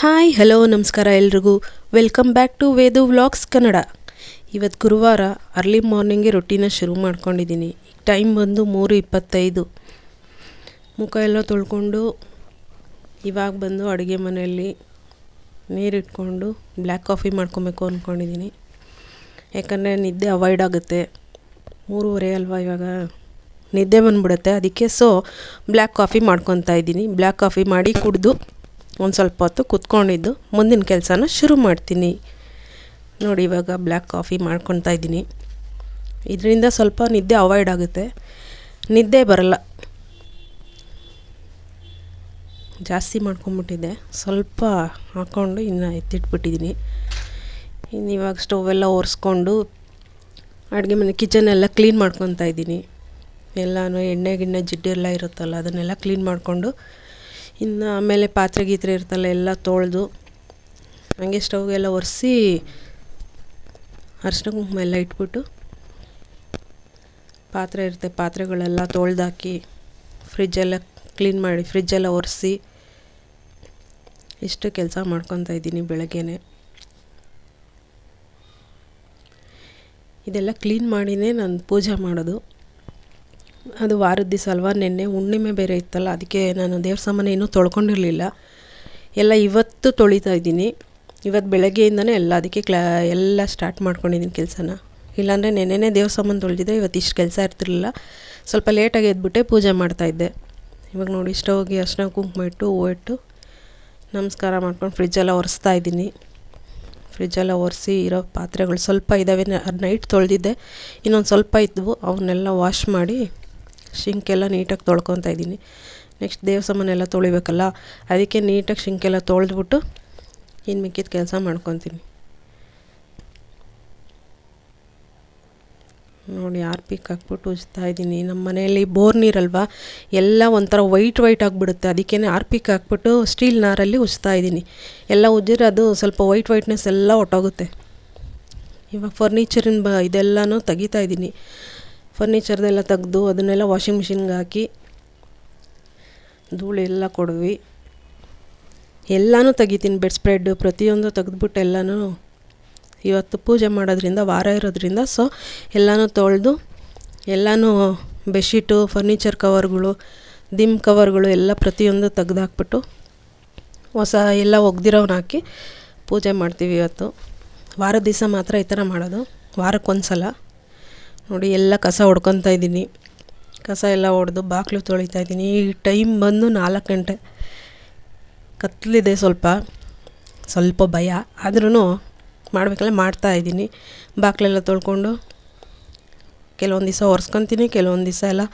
Hi, hello, ನಮಸ್ಕಾರ ಎಲ್ರಿಗೂ. Welcome back to Vedu vlogs Kannada. ಇವತ್ತು ಗುರುವಾರ ಅರ್ಲಿ ಮಾರ್ನಿಂಗೇ ರೊಟ್ಟಿನ ಶುರು ಮಾಡ್ಕೊಂಡಿದ್ದೀನಿ ಟೈಮ್ ಬಂದು ಮೂರು ಇಪ್ಪತ್ತೈದು. ಮುಖ ಎಲ್ಲ ತೊಳ್ಕೊಂಡು ಇವಾಗ ಬಂದು ಅಡುಗೆ ಮನೆಯಲ್ಲಿ ನೀರಿಟ್ಕೊಂಡು ಬ್ಲ್ಯಾಕ್ ಕಾಫಿ ಮಾಡ್ಕೊಬೇಕು ಅಂದ್ಕೊಂಡಿದ್ದೀನಿ ಯಾಕಂದರೆ ನಿದ್ದೆ ಅವಾಯ್ಡ್ ಆಗುತ್ತೆ. ಮೂರುವರೆ ಅಲ್ವಾ ಇವಾಗ ನಿದ್ದೆ ಬಂದ್ಬಿಡುತ್ತೆ. ಅದಕ್ಕೆ ಸೊ, ಬ್ಲ್ಯಾಕ್ ಕಾಫಿ ಮಾಡ್ಕೊತಾ ಇದ್ದೀನಿ. ಬ್ಲ್ಯಾಕ್ ಕಾಫಿ ಮಾಡಿ ಕುಡಿದು ಒಂದು ಸ್ವಲ್ಪ ಹೊತ್ತು ಕುತ್ಕೊಂಡಿದ್ದು ಮುಂದಿನ ಕೆಲಸನ ಶುರು ಮಾಡ್ತೀನಿ. ನೋಡಿ, ಇವಾಗ ಬ್ಲ್ಯಾಕ್ ಕಾಫಿ ಮಾಡ್ಕೊತಾ ಇದ್ದೀನಿ. ಇದರಿಂದ ಸ್ವಲ್ಪ ನಿದ್ದೆ ಅವಾಯ್ಡ್ ಆಗುತ್ತೆ. ನಿದ್ದೆ ಬರಲ್ಲ. ಜಾಸ್ತಿ ಮಾಡ್ಕೊಂಬಿಟ್ಟಿದ್ದೆ. ಸ್ವಲ್ಪ ಹಾಕ್ಕೊಂಡು ಇನ್ನು ಎತ್ತಿಟ್ಬಿಟ್ಟಿದ್ದೀನಿ. ಇನ್ನು ಇವಾಗ ಸ್ಟೋವೆಲ್ಲ ಒರೆಸ್ಕೊಂಡು ಅಡುಗೆ ಮನೆ ಕಿಚನ್ ಎಲ್ಲ ಕ್ಲೀನ್ ಮಾಡ್ಕೊತಾ ಇದ್ದೀನಿ. ಎಲ್ಲನೂ ಎಣ್ಣೆ ಗಿಣ್ಣೆ ಜಿಡ್ಡೆಲ್ಲ ಇರುತ್ತಲ್ಲ, ಅದನ್ನೆಲ್ಲ ಕ್ಲೀನ್ ಮಾಡಿಕೊಂಡು ಇನ್ನು ಆಮೇಲೆ ಪಾತ್ರೆ ಗೀತ್ರೆ ಇರ್ತಲ್ಲ ಎಲ್ಲ ತೊಳೆದು ಹಂಗೆ ಸ್ಟವ್ಗೆಲ್ಲ ಒರೆಸಿ ಅರಿಶಿನ ಕುಂಕುಮ ಎಲ್ಲ ಇಟ್ಬಿಟ್ಟು ಪಾತ್ರೆ ಇರುತ್ತೆ, ಪಾತ್ರೆಗಳೆಲ್ಲ ತೊಳೆದಾಕಿ ಫ್ರಿಜ್ಜೆಲ್ಲ ಕ್ಲೀನ್ ಮಾಡಿ ಫ್ರಿಜ್ಜೆಲ್ಲ ಒರೆಸಿ ಇಷ್ಟು ಕೆಲಸ ಮಾಡ್ಕೊತಾ ಇದ್ದೀನಿ ಬೆಳಗ್ಗೆನೆ. ಇದೆಲ್ಲ ಕ್ಲೀನ್ ಮಾಡಿನೇ ನಾನು ಪೂಜೆ ಮಾಡೋದು. ಅದು ವಾರದ ದಿವಸ ಅಲ್ವಾ? ನಿನ್ನೆ ಹುಣ್ಣಿಮೆ ಬೇರೆ ಇತ್ತಲ್ಲ, ಅದಕ್ಕೆ ನಾನು ದೇವ್ರ ಸಾಮಾನು ಇನ್ನೂ ತೊಳ್ಕೊಂಡಿರಲಿಲ್ಲ. ಎಲ್ಲ ಇವತ್ತು ತೊಳಿತಾ ಇದ್ದೀನಿ. ಇವತ್ತು ಬೆಳಗ್ಗೆಯಿಂದನೇ ಎಲ್ಲ, ಅದಕ್ಕೆ ಕ್ಲಾ, ಎಲ್ಲ ಸ್ಟಾರ್ಟ್ ಮಾಡ್ಕೊಂಡಿದ್ದೀನಿ ಕೆಲಸನ. ಇಲ್ಲಾಂದರೆ ನೆನ್ನೆನೇ ದೇವ್ರ ಸಾಮಾನು ತೊಳೆದಿದ್ದೆ, ಇವತ್ತು ಇಷ್ಟು ಕೆಲಸ ಇರ್ತಿರಲಿಲ್ಲ. ಸ್ವಲ್ಪ ಲೇಟಾಗಿ ಎದ್ಬಿಟ್ಟೆ ಪೂಜೆ ಮಾಡ್ತಾಯಿದ್ದೆ ಇವಾಗ ನೋಡಿ ಇಷ್ಟ ಹೋಗಿ ಅರ್ಶಿನ ಕುಂಕುಮ ಇಟ್ಟು, ಹೂವು ಇಟ್ಟು, ನಮಸ್ಕಾರ ಮಾಡ್ಕೊಂಡು ಫ್ರಿಜ್ಜೆಲ್ಲ ಒರೆಸ್ತಾ ಇದ್ದೀನಿ. ಫ್ರಿಜ್ಜೆಲ್ಲ ಒರೆಸಿ ಇರೋ ಪಾತ್ರೆಗಳು ಸ್ವಲ್ಪ ಇದ್ದಾವೆ ನೈಟ್ ತೊಳೆದಿದ್ದೆ. ಇನ್ನೊಂದು ಸ್ವಲ್ಪ ಇದ್ದವು ಅವನ್ನೆಲ್ಲ ವಾಶ್ ಮಾಡಿ ಶಿಂಕೆಲ್ಲ ನೀಟಾಗಿ ತೊಳ್ಕೊತಾ ಇದ್ದೀನಿ. ನೆಕ್ಸ್ಟ್ ದೇವ್ರ ಸಾಮಾನೆಲ್ಲ ತೊಳಿಬೇಕಲ್ಲ, ಅದಕ್ಕೆ ನೀಟಾಗಿ ಶಿಂಕೆಲ್ಲ ತೊಳೆದ್ಬಿಟ್ಟು ಇನ್ನು ಮಿಕ್ಕಿದ ಕೆಲಸ ಮಾಡ್ಕೊತೀನಿ. ನೋಡಿ, ಆರ್ ಪಿಕ್ ಹಾಕ್ಬಿಟ್ಟು ಉಜ್ತಾ ಇದ್ದೀನಿ. ನಮ್ಮ ಮನೆಯಲ್ಲಿ ಬೋರ್ ನೀರಲ್ವಾ? ಎಲ್ಲ ಒಂಥರ ವೈಟ್ ವೈಟ್ ಆಗಿಬಿಡುತ್ತೆ. ಅದಕ್ಕೇ ಆರ್ ಪಿಕ್ ಹಾಕ್ಬಿಟ್ಟು ಸ್ಟೀಲ್ ನಾರಲ್ಲಿ ಉಜ್ತಾ ಇದ್ದೀನಿ. ಎಲ್ಲ ಉಜ್ಜಿದ್ರೆ ಅದು ಸ್ವಲ್ಪ ವೈಟ್ ವೈಟ್ನೆಸ್ ಎಲ್ಲ ಹೊಟ್ಟೋಗುತ್ತೆ ಇವಾಗ ಫರ್ನಿಚರಿನ ಬ ಇದೆಲ್ಲನೂ ತೆಗಿತಾ ಇದ್ದೀನಿ. ಫರ್ನಿಚರ್ದೆಲ್ಲ ತೆಗೆದು ಅದನ್ನೆಲ್ಲ ವಾಷಿಂಗ್ ಮಿಷಿನ್ಗೆ ಹಾಕಿ ಧೂಳೆಲ್ಲ ಕೊಡ್ವಿ. ಎಲ್ಲನೂ ತೆಗಿತೀನಿ ಬೆಡ್ ಸ್ಪ್ರೆಡ್ ಪ್ರತಿಯೊಂದು ತೆಗೆದ್ಬಿಟ್ಟು ಎಲ್ಲನೂ. ಇವತ್ತು ಪೂಜೆ ಮಾಡೋದ್ರಿಂದ, ವಾರ ಇರೋದ್ರಿಂದ ಸೊ ಎಲ್ಲನೂ ತೊಳೆದು, ಎಲ್ಲನೂ ಬೆಡ್ಶೀಟು ಫರ್ನಿಚರ್ ಕವರ್ಗಳು ದಿಮ್ ಕವರ್ಗಳು ಎಲ್ಲ ಪ್ರತಿಯೊಂದು ತೆಗ್ದಾಕ್ಬಿಟ್ಟು, ಹೊಸ ಎಲ್ಲ ಒಗ್ದಿರೋನ ಹಾಕಿ ಪೂಜೆ ಮಾಡ್ತೀವಿ ಇವತ್ತು. ವಾರದ ದಿವಸ ಮಾತ್ರ ಈ ಥರ ಮಾಡೋದು. ವಾರಕ್ಕೊಂದು ಸಲ ನೋಡಿ, ಎಲ್ಲ ಕಸ ಹೊಡ್ಕೊತಾ ಇದ್ದೀನಿ. ಕಸ ಎಲ್ಲ ಹೊಡೆದು ಬಾಗಿಲು ತೊಳಿತಾ ಇದ್ದೀನಿ. ಈ ಟೈಮ್ ಬಂದು ನಾಲ್ಕು ಗಂಟೆ. ಕತ್ತಲಿದೆ ಸ್ವಲ್ಪ. ಸ್ವಲ್ಪ ಭಯ. ಆದ್ರೂ ಮಾಡಬೇಕಲ್ಲ, ಮಾಡ್ತಾ ಇದ್ದೀನಿ. ಬಾಗಿಲೆಲ್ಲ ತೊಳ್ಕೊಂಡು ಕೆಲವೊಂದು ದಿವಸ ಒರೆಸ್ಕೊತೀನಿ, ಕೆಲವೊಂದು ದಿವಸ ಎಲ್ಲ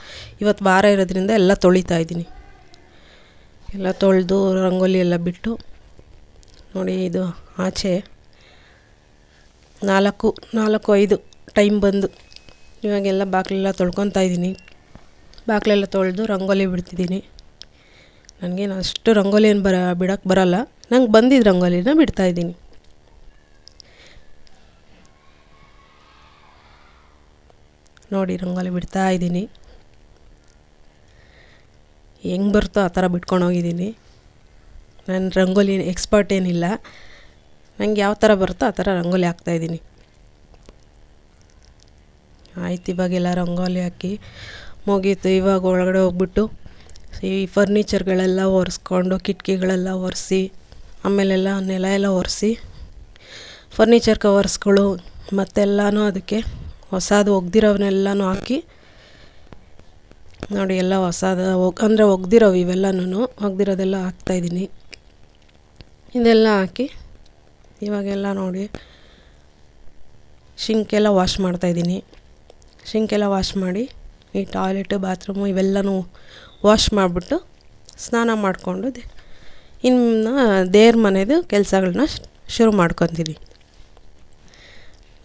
ಇವತ್ತು ವಾರ ಇರೋದ್ರಿಂದ ಎಲ್ಲ ತೊಳಿತಾ ಇದ್ದೀನಿ. ಎಲ್ಲ ತೊಳೆದು ರಂಗೋಲಿ ಎಲ್ಲ ಬಿಟ್ಟು ನೋಡಿ, ಇದು ಆಚೆ ನಾಲ್ಕು ನಾಲ್ಕು ಐದು ಟೈಮ್ ಬಂದು ಇವಾಗೆಲ್ಲ ಬಾಗಿಲೆಲ್ಲ ತೊಳ್ಕೊತಾ ಇದ್ದೀನಿ. ಬಾಗಿಲೆಲ್ಲ ತೊಳೆದು ರಂಗೋಲಿ ಬಿಡ್ತಿದ್ದೀನಿ. ನನಗೇನು ಅಷ್ಟು ರಂಗೋಲಿ ಏನು ಬರ ಬಿಡೋಕ್ಕೆ ಬರೋಲ್ಲ. ನಂಗೆ ಬಂದಿದ್ದ ರಂಗೋಲಿನ ಬಿಡ್ತಾಯಿದ್ದೀನಿ ನೋಡಿ ರಂಗೋಲಿ ಬಿಡ್ತಾ ಇದ್ದೀನಿ. ಹೆಂಗೆ ಬರುತ್ತೋ ಆ ಥರ ಬಿಟ್ಕೊಂಡೋಗಿದ್ದೀನಿ ನಾನು ರಂಗೋಲಿ ಎಕ್ಸ್ಪರ್ಟ್ ಏನಿಲ್ಲ. ನಂಗೆ ಯಾವ ಥರ ಬರುತ್ತೋ ಆ ಥರ ರಂಗೋಲಿ ಹಾಕ್ತಾಯಿದ್ದೀನಿ ಆಯ್ತು ಇವಾಗೆಲ್ಲ ರಂಗೋಲಿ ಹಾಕಿ ಮುಗೀತು. ಇವಾಗ ಒಳಗಡೆ ಹೋಗ್ಬಿಟ್ಟು ಈ ಫರ್ನಿಚರ್ಗಳೆಲ್ಲ ಒರೆಸ್ಕೊಂಡು, ಕಿಟಕಿಗಳೆಲ್ಲ ಒರೆಸಿ, ಆಮೇಲೆಲ್ಲ ನೆಲ ಎಲ್ಲ ಒರೆಸಿ ಫರ್ನಿಚರ್ ಕವರ್ಸ್ಗಳು ಮತ್ತೆಲ್ಲನೂ ಅದಕ್ಕೆ ಹೊಸದು ಒಗ್ದಿರೋವನ್ನೆಲ್ಲನೂ ಹಾಕಿ ನೋಡಿ ಎಲ್ಲ ಹೊಸದ ಒಗ್, ಅಂದರೆ ಒಗ್ದಿರೋವು ಇವೆಲ್ಲನೂ ಒಗ್ದಿರೋದೆಲ್ಲ ಹಾಕ್ತಾಯಿದ್ದೀನಿ ಇದೆಲ್ಲ ಹಾಕಿ ಇವಾಗೆಲ್ಲ ನೋಡಿ ಶಿಂಕೆಲ್ಲ ವಾಶ್ ಮಾಡ್ತಾಯಿದ್ದೀನಿ ಶಿಂಕೆಲ್ಲ ವಾಶ್ ಮಾಡಿ, ಈ ಟಾಯ್ಲೆಟ್ ಬಾತ್ರೂಮು ಇವೆಲ್ಲನೂ ವಾಶ್ ಮಾಡಿಬಿಟ್ಟು ಸ್ನಾನ ಮಾಡಿಕೊಂಡು ಇನ್ನು ದೇವ್ರ ಮನೆದು ಕೆಲಸಗಳನ್ನ ಶುರು ಮಾಡ್ಕೊತೀನಿ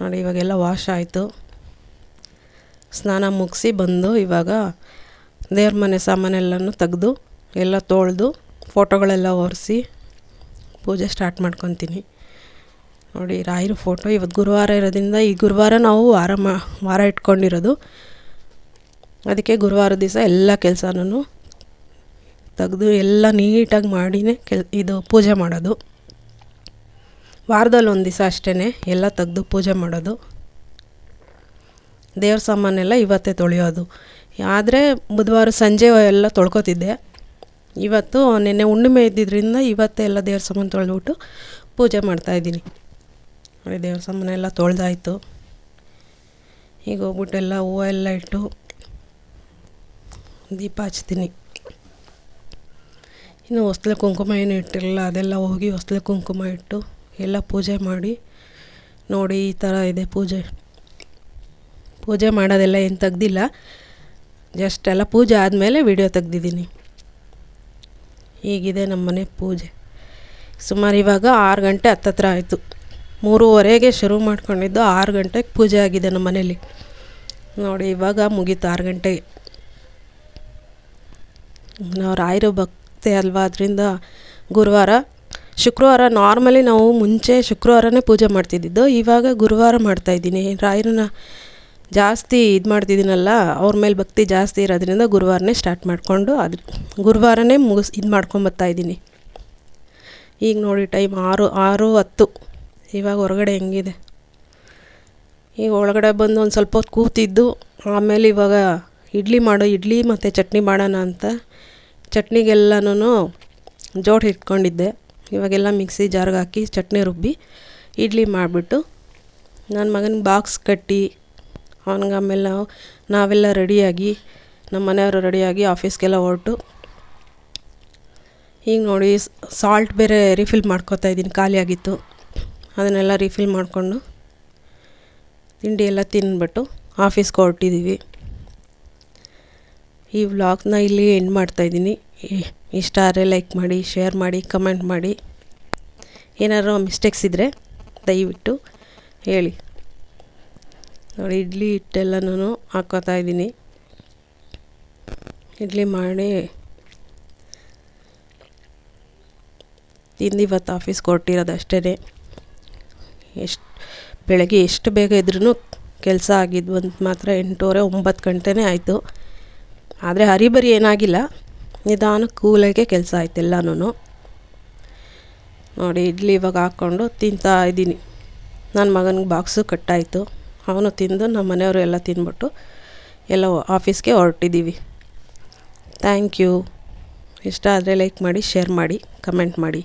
ನೋಡಿ, ಇವಾಗೆಲ್ಲ ವಾಶ್ ಆಯಿತು. ಸ್ನಾನ ಮುಗಿಸಿ ಬಂದು ಇವಾಗ ದೇವ್ರ ಮನೆ ಸಾಮಾನೆಲ್ಲನೂ ತೆಗೆದು, ಎಲ್ಲ ತೊಳೆದು ಫೋಟೋಗಳೆಲ್ಲ ಒರೆಸಿ ಪೂಜೆ ಸ್ಟಾರ್ಟ್ ಮಾಡ್ಕೊತೀನಿ. ನೋಡಿ, ರಾಯರ ಫೋಟೋ ಇವತ್ತು ಗುರುವಾರ ಇರೋದ್ರಿಂದ ಈ ಗುರುವಾರ ನಾವು ವಾರ ಮಾ, ವಾರ ಇಟ್ಕೊಂಡಿರೋದು. ಅದಕ್ಕೆ ಗುರುವಾರ ದಿವಸ ಎಲ್ಲ ಕೆಲಸನೂ ತೆಗೆದು ಎಲ್ಲ ನೀಟಾಗಿ ಮಾಡಿನೇ ಕೆಲ್, ಇದು ಪೂಜೆ ಮಾಡೋದು. ವಾರದಲ್ಲಿ ಒಂದು ದಿವಸ ಅಷ್ಟೇ ಎಲ್ಲ ತೆಗೆದು ಪೂಜೆ ಮಾಡೋದು. ದೇವ್ರ ಸಾಮಾನೆಲ್ಲ ಇವತ್ತೇ ತೊಳೆಯೋದು. ಆದರೆ ಬುಧವಾರ ಸಂಜೆ ಎಲ್ಲ ತೊಳ್ಕೊತಿದ್ದೆ. ಇವತ್ತು ನಿನ್ನೆ ಹುಣ್ಣಿಮೆ ಇದ್ದಿದ್ದರಿಂದ ಇವತ್ತೇ ಎಲ್ಲ ದೇವ್ರ ಸಾಮಾನು ತೊಳೆದ್ಬಿಟ್ಟು ಪೂಜೆ ಮಾಡ್ತಾಯಿದ್ದೀನಿ ನೋಡಿ ದೇವ್ರ ಸಾಮಾನೆಲ್ಲ ತೊಳೆದಾಯ್ತು. ಈಗ ಹೋಗ್ಬಿಟ್ಟು ಎಲ್ಲ ಹೂವು ಎಲ್ಲ ಇಟ್ಟು ದೀಪ ಹಚ್ತೀನಿ. ಇನ್ನು ಹೊಸ್ಲೆ ಕುಂಕುಮ ಏನು ಇಟ್ಟಿರಲಿಲ್ಲ, ಅದೆಲ್ಲ ಹೋಗಿ ಹೊಸ್ಲೆ ಕುಂಕುಮ ಇಟ್ಟು ಎಲ್ಲ ಪೂಜೆ ಮಾಡಿ, ನೋಡಿ ಈ ಥರ ಇದೆ ಪೂಜೆ. ಪೂಜೆ ಮಾಡೋದೆಲ್ಲ ಏನು ತೆಗ್ದಿಲ್ಲ, ಜಸ್ಟ್ ಎಲ್ಲ ಪೂಜೆ ಆದಮೇಲೆ ವಿಡಿಯೋ ತೆಗ್ದಿದ್ದೀನಿ. ಹೀಗಿದೆ ನಮ್ಮ ಮನೆ ಪೂಜೆ. ಸುಮಾರು ಇವಾಗ ಆರು ಗಂಟೆ ಹತ್ತತ್ರ ಆಯಿತು. ಮೂರುವರೆಗೆ ಶುರು ಮಾಡ್ಕೊಂಡಿದ್ದು ಆರು ಗಂಟೆಗೆ ಪೂಜೆ ಆಗಿದೆ ನಮ್ಮ ಮನೇಲಿ. ನೋಡಿ, ಇವಾಗ ಮುಗೀತು ಆರು ಗಂಟೆಗೆ ನಾವು ರಾಯರ ಭಕ್ತಿ ಅಲ್ವಾ? ಅದರಿಂದ ಗುರುವಾರ, ಶುಕ್ರವಾರ ನಾರ್ಮಲಿ ನಾವು ಮುಂಚೆ ಶುಕ್ರವಾರನೇ ಪೂಜೆ ಮಾಡ್ತಿದ್ದಿದ್ದು, ಇವಾಗ ಗುರುವಾರ ಮಾಡ್ತಾಯಿದ್ದೀನಿ ರಾಯರನ್ನ ಜಾಸ್ತಿ ಇದು ಮಾಡ್ತಿದ್ದೀನಲ್ಲ, ಅವ್ರ ಮೇಲೆ ಭಕ್ತಿ ಜಾಸ್ತಿ ಇರೋದ್ರಿಂದ ಗುರುವಾರನೇ ಸ್ಟಾರ್ಟ್ ಮಾಡಿಕೊಂಡು ಅದು, ಗುರುವಾರನೇ ಮುಗಿಸ್, ಇದು ಮಾಡ್ಕೊಂಬರ್ತಾಯಿದ್ದೀನಿ ಈಗ ನೋಡಿ, ಟೈಮ್ ಆರು ಆರು ಹತ್ತು. ಇವಾಗ ಹೊರಗಡೆ ಹೆಂಗಿದೆ? ಈಗ ಒಳಗಡೆ ಬಂದು ಒಂದು ಸ್ವಲ್ಪ ಹೊತ್ತು ಕೂತಿದ್ದು, ಆಮೇಲೆ ಇವಾಗ ಇಡ್ಲಿ ಮಾಡೋ, ಇಡ್ಲಿ ಮತ್ತು ಚಟ್ನಿ ಮಾಡೋಣ ಅಂತ ಚಟ್ನಿಗೆಲ್ಲನೂ ಜೋಡಿ ಇಟ್ಕೊಂಡಿದ್ದೆ ಇವಾಗೆಲ್ಲ ಮಿಕ್ಸಿ ಜಾರ್ಗೆ ಹಾಕಿ ಚಟ್ನಿ ರುಬ್ಬಿ ಇಡ್ಲಿ ಮಾಡಿಬಿಟ್ಟು ನನ್ನ ಮಗನಿಗೆ ಬಾಕ್ಸ್ ಕಟ್ಟಿ, ಅವನಿಗೆ ಆಮೇಲೆ ನಾವೆಲ್ಲ ರೆಡಿಯಾಗಿ ನಮ್ಮ ಮನೆಯವರು ರೆಡಿಯಾಗಿ ಆಫೀಸ್ಗೆಲ್ಲ ಹೊರಟು. ಈಗ ನೋಡಿ ಸಾಲ್ಟ್ ಬೇರೆ ರಿಫಿಲ್ ಮಾಡ್ಕೊತಾ ಇದ್ದೀನಿ, ಖಾಲಿಯಾಗಿತ್ತು. ಅದನ್ನೆಲ್ಲ ರೀಫಿಲ್ ಮಾಡಿಕೊಂಡು ತಿಂಡಿ ಎಲ್ಲ ತಿಂದ್ಬಿಟ್ಟು ಆಫೀಸ್ಗೆ ಹೊರಟಿದ್ದೀವಿ ಈ ವ್ಲಾಗ್ನ ಇಲ್ಲಿ ಎಂಡ್ ಮಾಡ್ತಾಯಿದ್ದೀನಿ ಇಷ್ಟ ಆದರೆ ಲೈಕ್ ಮಾಡಿ ಶೇರ್ ಮಾಡಿ ಕಮೆಂಟ್ ಮಾಡಿ. ಏನಾದ್ರು ಮಿಸ್ಟೇಕ್ಸ್ ಇದ್ದರೆ ದಯವಿಟ್ಟು ಹೇಳಿ. ನೋಡಿ, ಇಡ್ಲಿ ಹಿಟ್ಟೆಲ್ಲನೂ ಹಾಕ್ಕೋತಾ ಇದ್ದೀನಿ. ಇಡ್ಲಿ ಮಾಡಿ ತಿಂದು ಇವತ್ತು ಆಫೀಸ್ಗೆ ಅಷ್ಟೇ ಎಷ್ಟು, ಬೆಳಗ್ಗೆ ಎಷ್ಟು ಬೇಗ ಇದ್ರೂ ಕೆಲಸ ಆಗಿದ್ದು ಒಂದು ಮಾತ್ರ ಎಂಟೂವರೆ, ಒಂಬತ್ತು ಗಂಟೆನೇ ಆಯಿತು. ಆದರೆ ಹರಿಬರಿ ಏನಾಗಿಲ್ಲ. ನಿಧಾನ ಕೂಲಾಗೆ ಕೆಲಸ ಆಯ್ತು ಎಲ್ಲನೂ ನೋಡಿ, ಇಡ್ಲಿ ಇವಾಗ ಹಾಕ್ಕೊಂಡು ತಿಂತಾ ಇದ್ದೀನಿ. ನನ್ನ ಮಗನಿಗೆ ಬಾಕ್ಸು ಕಟ್ಟಾಯಿತು. ಅವನು ತಿಂದು ನಮ್ಮ ಮನೆಯವರು ಎಲ್ಲ ತಿಂದ್ಬಿಟ್ಟು ಎಲ್ಲ ಆಫೀಸ್ಗೆ ಹೊರಟಿದ್ದೀವಿ ಥ್ಯಾಂಕ್ ಯು ಇಷ್ಟ ಆದರೆ ಲೈಕ್ ಮಾಡಿ ಶೇರ್ ಮಾಡಿ ಕಮೆಂಟ್ ಮಾಡಿ.